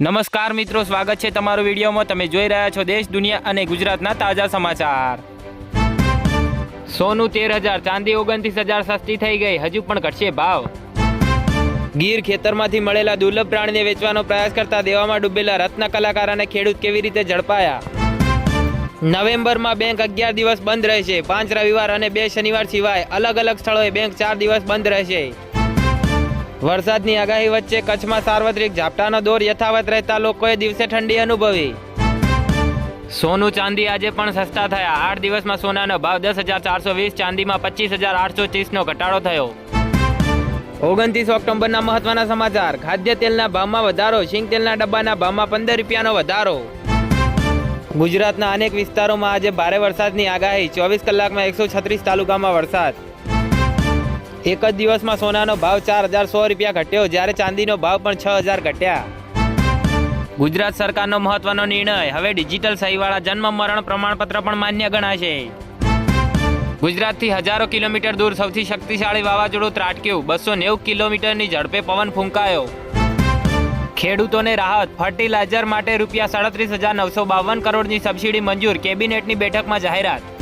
નમસ્કાર મિત્રો, સ્વાગત છે તમારું વિડીયોમાં. તમે જોઈ રહ્યા છો દેશ, દુનિયા અને ગુજરાતના તાજા સમાચાર. સોનું તેર હજાર, ચાંદી ઓગણત્રીસ હજાર સસ્તી થઈ ગઈ. હજુ પણ ઘટશે ભાવ. ગીર ખેતરમાંથી મળેલા દુર્લભ પ્રાણીને વેચવાનો પ્રયાસ કરતા દેવામાં ડૂબેલા રત્ન કલાકાર અને ખેડૂત કેવી રીતે ઝડપાયા? નવેમ્બરમાં બેંક અગિયાર દિવસ બંધ રહેશે. પાંચ રવિવાર અને બે શનિવાર સિવાય અલગ અલગ સ્થળોએ બેંક ચાર દિવસ બંધ રહેશે. વરસાદની આગાહી વચ્ચે કચ્છમાં સાર્વત્રિક ઝાપટાનો દોર યથાવત રહેતા લોકોએ દિવસે ઠંડી અનુભવી. સોનું ચાંદી આજે પણ સસ્તા થયા. આઠ દિવસમાં સોનાનો ભાવ દસ હજાર ચારસો વીસ, ચાંદીમાં પચીસ હજાર આઠસો ત્રીસનો ઘટાડો થયો. ઓગણત્રીસ ઓક્ટોબરના મહત્વના સમાચાર. ખાદ્ય તેલના ભાવમાં વધારો શીંગ તેલના ડબ્બાના ભાવમાં પંદર રૂપિયાનો વધારો. ગુજરાતના અનેક વિસ્તારોમાં આજે ભારે વરસાદની આગાહી. ચોવીસ કલાકમાં એકસો છત્રીસ તાલુકામાં વરસાદ. એક જ દિવસમાં સોનાનો ભાવ ચાર હજાર સો રૂપિયા ઘટ્યો, જ્યારે ચાંદીનો ભાવ પણ છ હજાર ઘટ્યા. ગુજરાત સરકારનો મહત્વનો નિર્ણય. હવે ડિજિટલ સહીવાળા જન્મ, મરણ પ્રમાણપત્ર પણ માન્ય ગણાશે. ગુજરાતથી હજારો કિલોમીટર દૂર સૌથી શક્તિશાળી વાવાઝોડું ત્રાટક્યું. બસો નેવું કિલોમીટરની ઝડપે પવન ફૂંકાયો. ખેડૂતોને રાહત. ફર્ટિલાઇઝર માટે રૂપિયા સાડત્રીસ હજાર નવસો બાવન કરોડની સબસિડી મંજૂર. કેબિનેટની બેઠકમાં જાહેરાત.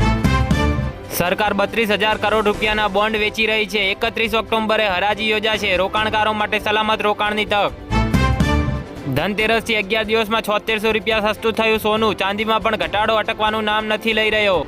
સરકાર બત્રીસ હજાર કરોડ રૂપિયાના બોન્ડ વેચી રહી છે. એકત્રીસ ઓક્ટોબરે હરાજી યોજાશે. રોકાણકારો માટે સલામત રોકાણની તક. ધનતેરસથી અગિયાર દિવસમાં છોતેરસો રૂપિયા સસ્તું થયું સોનું. ચાંદીમાં પણ ઘટાડો અટકવાનું નામ નથી લઈ રહ્યો.